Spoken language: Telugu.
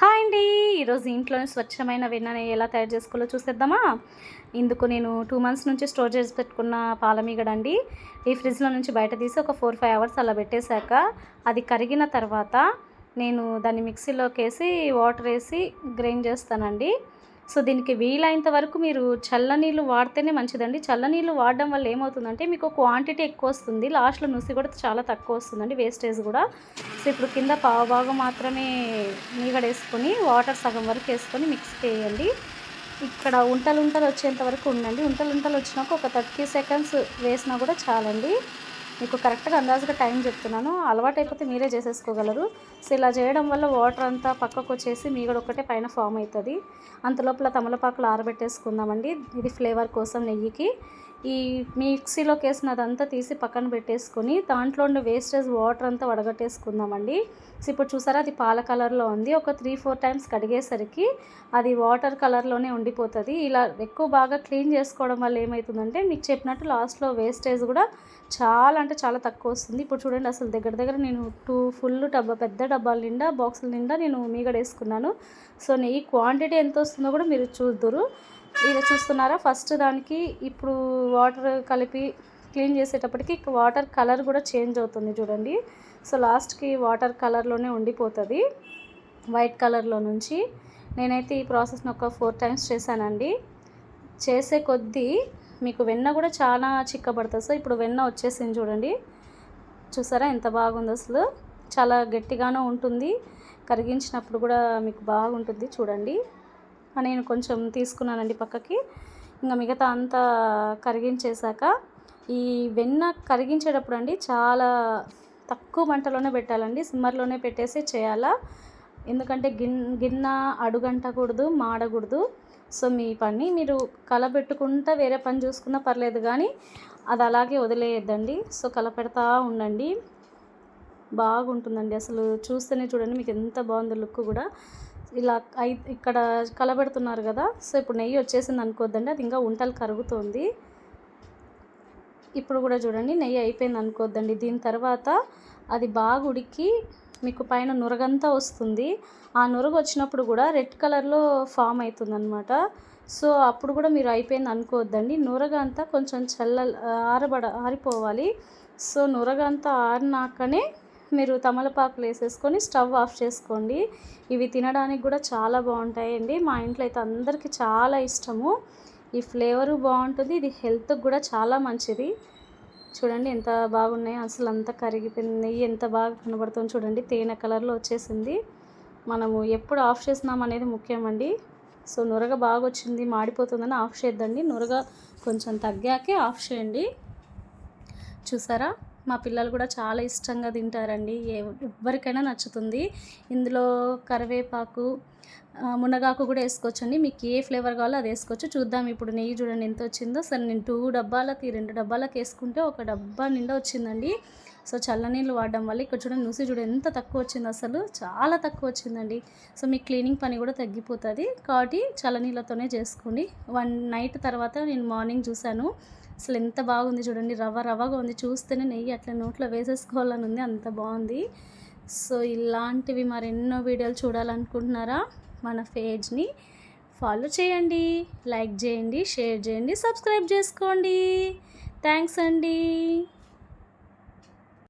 హాయ్ అండి. ఈరోజు ఇంట్లోనే స్వచ్ఛమైన వెన్నని ఎలా తయారు చేసుకోవాలో చూసేద్దామా? ఇందుకు నేను టూ మంత్స్ నుంచి స్టోర్ చేసి పెట్టుకున్న పాలమీగడ అండి ఈ ఫ్రిడ్జ్లో నుంచి బయట తీసి ఒక ఫోర్ ఫైవ్ అవర్స్ అలా పెట్టేశాక అది కరిగిన తర్వాత నేను దాన్ని మిక్సీలోకి వేసి వాటర్ వేసి గ్రైండ్ చేస్తానండి. సో దీనికి వీలైనంత వరకు మీరు చల్లనీళ్ళు వాడితేనే మంచిదండి. చల్లనీళ్ళు వాడడం వల్ల ఏమవుతుందంటే మీకు క్వాంటిటీ ఎక్కువ వస్తుంది. లాస్ట్లో నుసి కూడా చాలా తక్కువ వస్తుందండి వేస్టేజ్ కూడా. సో ఇప్పుడు కింద పావు భాగం మాత్రమే మీగడేసుకొని వాటర్ సగం వరకు వేసుకొని మిక్స్ చేయండి. ఇక్కడ ఉంటలు ఉంటలు వచ్చేంత వరకు ఉండండి. ఉంటలు ఉంటలు వచ్చినాక ఒక థర్టీ సెకండ్స్ వేసినా కూడా చాలండి. మీకు కరెక్ట్గా అందాజుగా టైం చెప్తున్నాను. అలవాటు అయిపోతే మీరే చేసేసుకోగలరు. సో ఇలా చేయడం వల్ల వాటర్ అంతా పక్కకు వచ్చేసి మీగడ ఒకటే పైన ఫామ్ అవుతుంది అంతలోపల తమలపాకులు ఆరబెట్టేసుకుందామండి. ఇది ఫ్లేవర్ కోసం నెయ్యికి. ఈ మిక్సీలోకి వేసినదంతా తీసి పక్కన పెట్టేసుకొని దాంట్లో ఉండే వేస్టేజ్ వాటర్ అంతా వడగట్టేసుకుందామండి. సో ఇప్పుడు చూసారా అది పాల కలర్లో ఉంది. ఒక త్రీ ఫోర్ టైమ్స్ కడిగేసరికి అది వాటర్ కలర్లోనే ఉండిపోతుంది. ఇలా ఎక్కువ బాగా క్లీన్ చేసుకోవడం వల్ల ఏమవుతుందంటే మీకు చెప్పినట్టు లాస్ట్లో వేస్టేజ్ కూడా చాలా అంటే చాలా తక్కువ వస్తుంది. ఇప్పుడు చూడండి అసలు దగ్గర దగ్గర నేను టూ ఫుల్ డబ్బా పెద్ద డబ్బాల నిండా బాక్సుల నిండా నేను మీగడ వేసుకున్నాను సో ఈ క్వాంటిటీ ఎంత వస్తుందో కూడా మీరు చూద్దరు. ఇలా చూస్తున్నారా? ఫస్ట్ దానికి ఇప్పుడు వాటర్ కలిపి క్లీన్ చేసేటప్పటికి వాటర్ కలర్ కూడా చేంజ్ అవుతుంది చూడండి. సో లాస్ట్కి వాటర్ కలర్లోనే ఉండిపోతుంది. వైట్ కలర్లో నుంచి నేనైతే ఈ ప్రాసెస్ని ఒక ఫోర్ టైమ్స్ చేశానండి. చేసే కొద్దీ మీకు వెన్న కూడా చాలా చిక్కబడుతుంది. సో ఇప్పుడు వెన్న వచ్చేసింది చూడండి. చూసారా ఎంత బాగుంది అసలు? చాలా గట్టిగానూ ఉంటుంది. కరిగించినప్పుడు కూడా మీకు బాగుంటుంది చూడండి. నేను కొంచెం తీసుకున్నానండి పక్కకి. ఇంకా మిగతా అంతా కరిగించేశాక ఈ వెన్న కరిగించేటప్పుడు అండి చాలా తక్కువ మంటలోనే పెట్టాలండి. సిమ్మర్లోనే పెట్టేసి చేయాలా. ఎందుకంటే గిన్ గిన్నె అడుగంటకూడదు మాడకూడదు. సో మీ పని మీరు కలబెట్టుకుంటా వేరే పని చూసుకున్నా పర్లేదు కానీ అది అలాగే వదిలేయద్దండి. సో కలపెడతా ఉండండి. బాగుంటుందండి. అసలు చూస్తేనే చూడండి మీకు ఎంత బాగుంది లుక్ కూడా. ఇలా అయి ఇక్కడ కలబెడుతున్నారు కదా సో ఇప్పుడు నెయ్యి వచ్చేసింది అనుకోవద్దండి అది ఇంకా ఉంటలు కరుగుతుంది. ఇప్పుడు కూడా చూడండి నెయ్యి అయిపోయింది అనుకోవద్దండి దీని తర్వాత అది బాగా ఉడికి మీకు పైన నురగంతా వస్తుంది. ఆ నురగ వచ్చినప్పుడు కూడా రెడ్ కలర్లో ఫామ్ అవుతుంది అనమాట సో అప్పుడు కూడా మీరు అయిపోయింది అనుకోవద్దండి నురగ అంతా కొంచెం చల్ల ఆరబడ ఆరిపోవాలి. సో నురగ అంతా ఆరినాకనే మీరు తమలపాకులు వేసేసుకొని స్టవ్ ఆఫ్ చేసుకోండి. ఇవి తినడానికి కూడా చాలా బాగుంటాయండి. మా ఇంట్లో అయితే అందరికీ చాలా ఇష్టము. ఈ ఫ్లేవరు బాగుంటుంది. ఇది హెల్త్కి కూడా చాలా మంచిది. చూడండి ఎంత బాగున్నాయి. అసలు అంతా కరిగిపోయింది. ఎంత బాగా కనబడుతుంది చూడండి. తేనె కలర్లో వచ్చేసింది. మనము ఎప్పుడు ఆఫ్ చేసినాం అనేది ముఖ్యమండి. సో నురగ బాగా వచ్చింది. మాడిపోతుందని ఆఫ్ చేద్దండి. నురగ కొంచెం తగ్గాకే ఆఫ్ చేయండి. చూసారా? మా పిల్లలు కూడా చాలా ఇష్టంగా తింటారండి. ఎవరికైనా నచ్చుతుంది. ఇందులో కరివేపాకు మునగాకు కూడా వేసుకోవచ్చండి. మీకు ఏ ఫ్లేవర్ కావాలో అది వేసుకోవచ్చు. చూద్దాం ఇప్పుడు నెయ్యి చూడండి ఎంత వచ్చిందో. సరే నేను టూ డబ్బాలకి రెండు డబ్బాలకి వేసుకుంటే ఒక డబ్బా నిండా వచ్చిందండి. సో చల్లనీళ్ళు వాడడం వల్ల ఇక్కడ చూడండి నూసి చూడ ఎంత తక్కువ వచ్చింది అసలు. చాలా తక్కువ వచ్చిందండి. సో మీ క్లీనింగ్ పని కూడా తగ్గిపోతుంది. కాబట్టి చల్లనీళ్ళతోనే చేసుకోండి. వన్ నైట్ తర్వాత నేను మార్నింగ్ చూశాను. అసలు ఎంత బాగుంది చూడండి. రవ్వ రవ్వగా ఉంది. చూస్తేనే నెయ్యి అట్లా నోట్లో వేసేసుకోవాలని ఉంది. అంత బాగుంది. సో ఇలాంటివి మరెన్నో వీడియోలు చూడాలనుకుంటున్నారా? మన పేజ్ని ఫాలో చేయండి. లైక్ చేయండి షేర్ చేయండి సబ్స్క్రైబ్ చేసుకోండి. థ్యాంక్స్ అండి.